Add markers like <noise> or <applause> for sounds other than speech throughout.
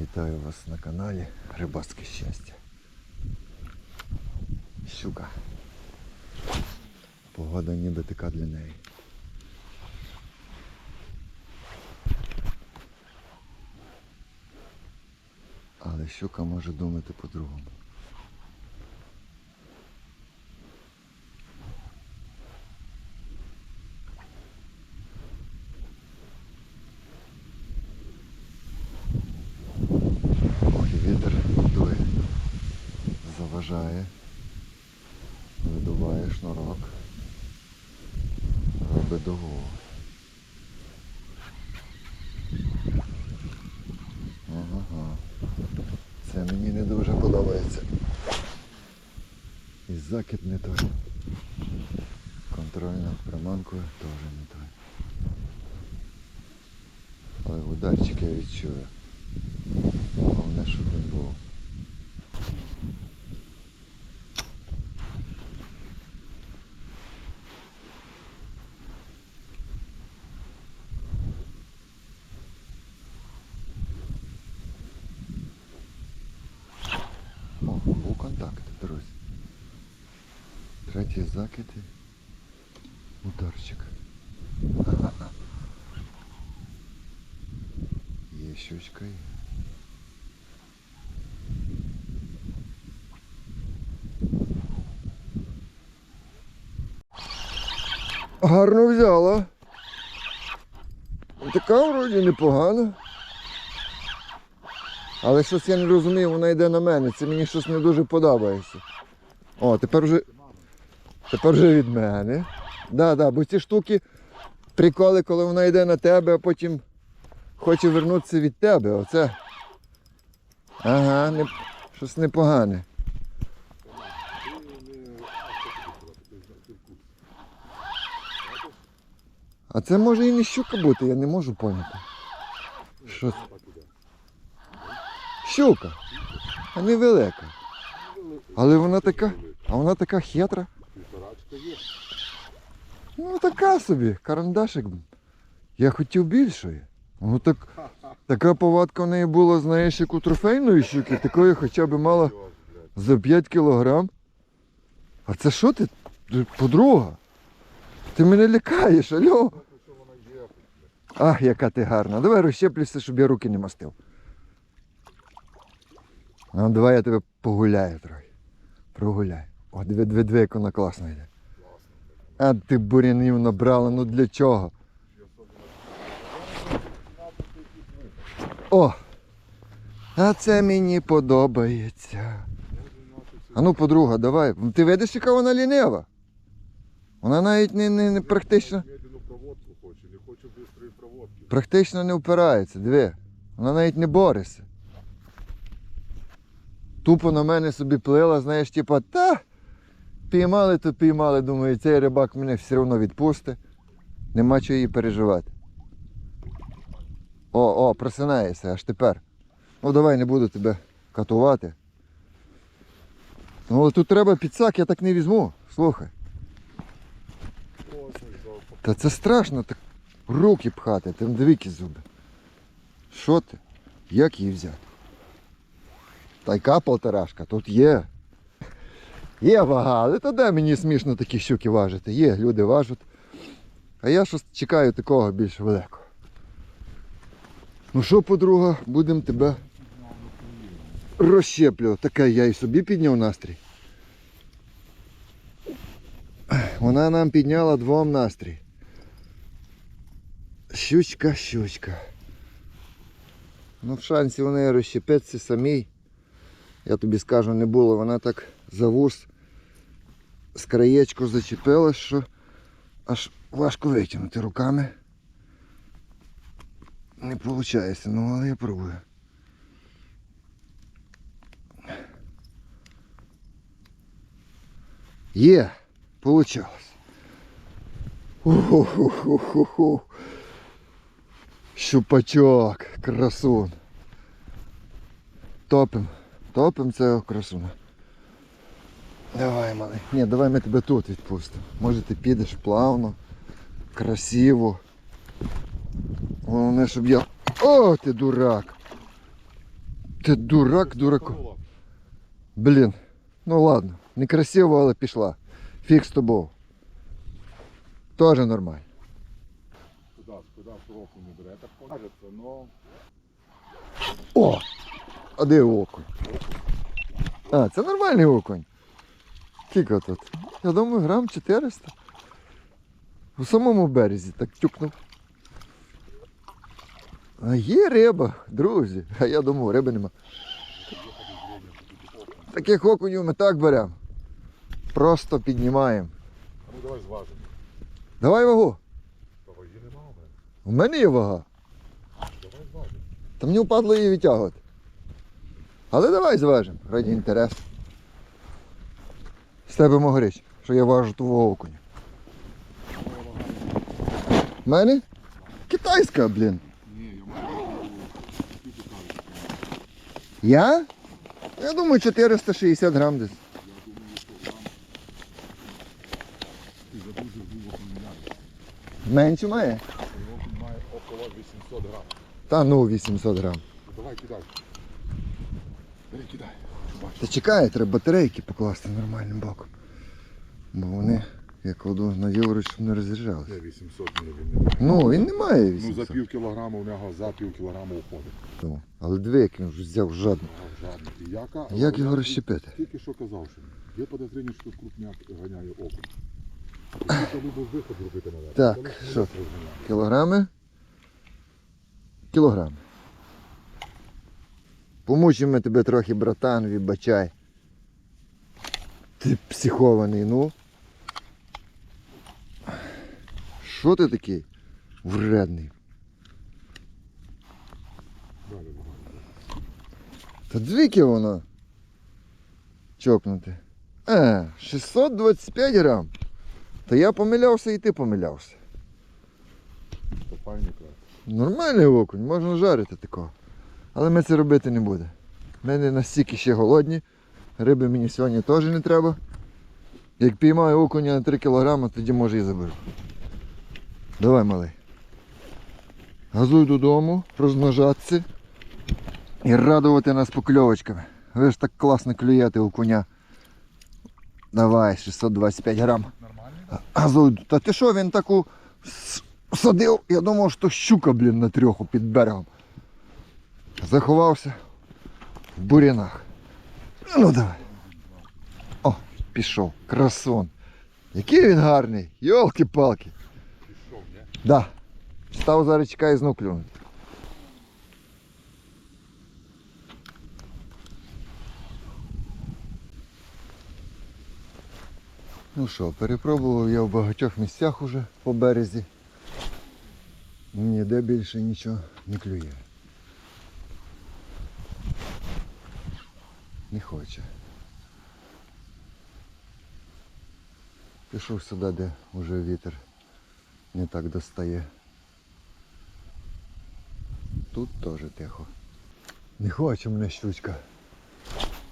Вітаю вас на каналі Рибацьке щастя. Щука. Погода ніби така для неї. Але щука може думати по-другому. Заважає, видуває шнурок, робить дугу. Ага. Це мені не дуже подобається. І закид не той. Контроль над приманкою теж не той. Але ударчик я відчую. Головне, щоб він був. Був контакт, друзі. Третій закид і ударчик. <laughs> Є щучка. Гарно взяла. Така вроді непогана. Але щось я не розумію, вона йде на мене. Це мені щось не дуже подобається. О, тепер вже. Тепер вже від мене. Да, да, бо ці штуки приколи, коли вона йде на тебе, а потім хоче вернутися від тебе. Оце. Ага, не... щось непогане. А це може і не щука бути, я не можу поняти. Що це? Щука. А не велика. Але вона така. А вона така хитра. Ну така собі, карандашик. Я хотів більшої. Ну так, така повадка в неї була, знаєш, як у трофейної щуки, такої хоча б мала за 5 кілограм. А це що ти, подруга? Ти мене лякаєш, алло? Ах, яка ти гарна. Давай розщеплюся, щоб я руки не мастив. Ну, давай я тебе погуляю трохи. Прогуляю. О, диви, диви, диви, як вона класно йде. А ти бурянів набрала, ну для чого? О! А це мені подобається. А ну, подруга, давай. Ти видиш, яка вона лінива? Вона навіть не, не, не практично. Практично не впирається, диви. Вона навіть не бореться. Тупо на мене собі плила, знаєш, типа, та піймали, то піймали, думаю, цей рибак мене все одно відпусти. Нема чого її переживати. О, о, просинаєшся аж тепер. Ну давай не буду тебе катувати. Ну але тут треба підсак, я так не візьму. Слухай. Та це страшно так руки пхати, там двіки зуби. Що ти? Як її взяти? Та яка полторашка, тут є. Є вага, але то де мені смішно такі щуки важити. Є, люди важать. А я щось чекаю такого більш великого. Ну що, подруга, будемо тебе розщеплювати. Таке я і собі підняв настрій. Вона нам підняла двом настрій. Щучка, щучка. Ну, в шансі у неї розщепитися самій. Я тобі скажу, не було. Вона так за вуз з краєчку зачепилась, що аж важко витягнути руками. Не виходить, ну але я пробую. Є, получалось. Уху-ху-ху-ху. Щупачок, красун. Топим. Топим цього красуна. Давай, малий. Ні, давай ми тебе тут відпустимо. Може ти підеш плавно, красиво. Головне, щоб я... О, ти дурак! Ти дурак, дураку. Блін. Ну ладно. Некрасиво, але пішла. Фіг з тобою. Тоже нормально. Куди, куди трохи не бере, так покажеться, но О! А де окунь? А, це нормальний окунь. Скільки тут? Я думаю, грам 400. У самому березі так тюкнув. А є риба, друзі. А я думав, риби нема. Таких окунів ми так беремо. Просто піднімаємо. ну давай зважимо. Давай вагу. Ваги нема у мене. У мене є вага. Давай зважимо. Та мені впадло її відтягувати. Але давай зважимо, раді інтересу. З тебе могорич, що я важу твого окуня. В мене? Китайська, блін. Я. Я? Думаю, 460 грам десь. Менше має? Має около 800 грам. Та ну 800 грам. Давай кидай. Бери, кидай. Хочу. Та чекай, треба батарейки покласти нормальним боком. Бо вони, я кладу на євро, щоб не розряджалися. Ні, 800 ні, він не має. Ну, він не має Ну, за пів кілограма у нього за пів кілограма уходить. Ну, Але диви, як він вже взяв жадно. Жадно. І яка? Як його розщепити? Тільки що казав, що є подозріння, що тут крупняк ганяє окунь. <coughs> Це любив виход робити. Так, що? Кілограми? Кілограми. Помучимо тебе трохи, братан, вибачай. Ти психований, ну. Що ти такий? Вредний. Та двіки воно. Чокнути. А, 625 грам. Та я помилявся і ти помилявся. Нормальний окунь, можна жарити такого. Але ми це робити не будемо. Ми не настільки ще голодні. Риби мені сьогодні теж не треба. Як піймаю окуня на 3 кг, тоді може і заберу. Давай, малий. Газуй додому, розмножатися і радувати нас покльовочками. Ви ж так класно клюєте окуня. Давай, 625 грам. Нормально? Газуй. Та ти що, він таку садив? Я думав, що щука, блін, на трьоху під берегом. Заховався в бурянах. Ну давай. О, пішов. Красун. Який він гарний. Йолки-палки. Пішов, ні? Да. Став зараз чекає знов клюнути. Ну що, перепробував я в багатьох місцях уже по березі. Ніде більше нічого не клює. Не хоче. Пішов сюди, де вже вітер не так достає. Тут теж тихо. Не хоче мене щучка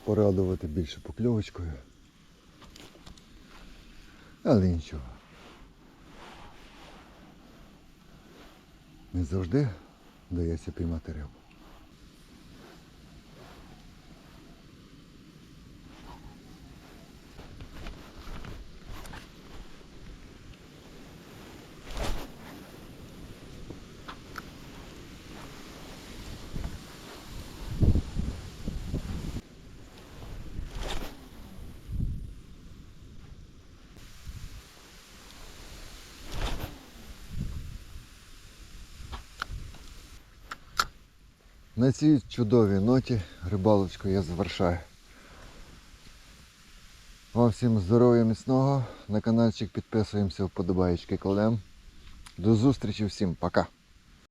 порадувати більше покльовочкою. Але нічого. Не завжди вдається піймати рибу. На цій чудовій ноті рибалочку я завершаю. Вам всім здоров'я міцного. На каналчик підписуємося, вподобаєчки кладемо. До зустрічі всім, пока!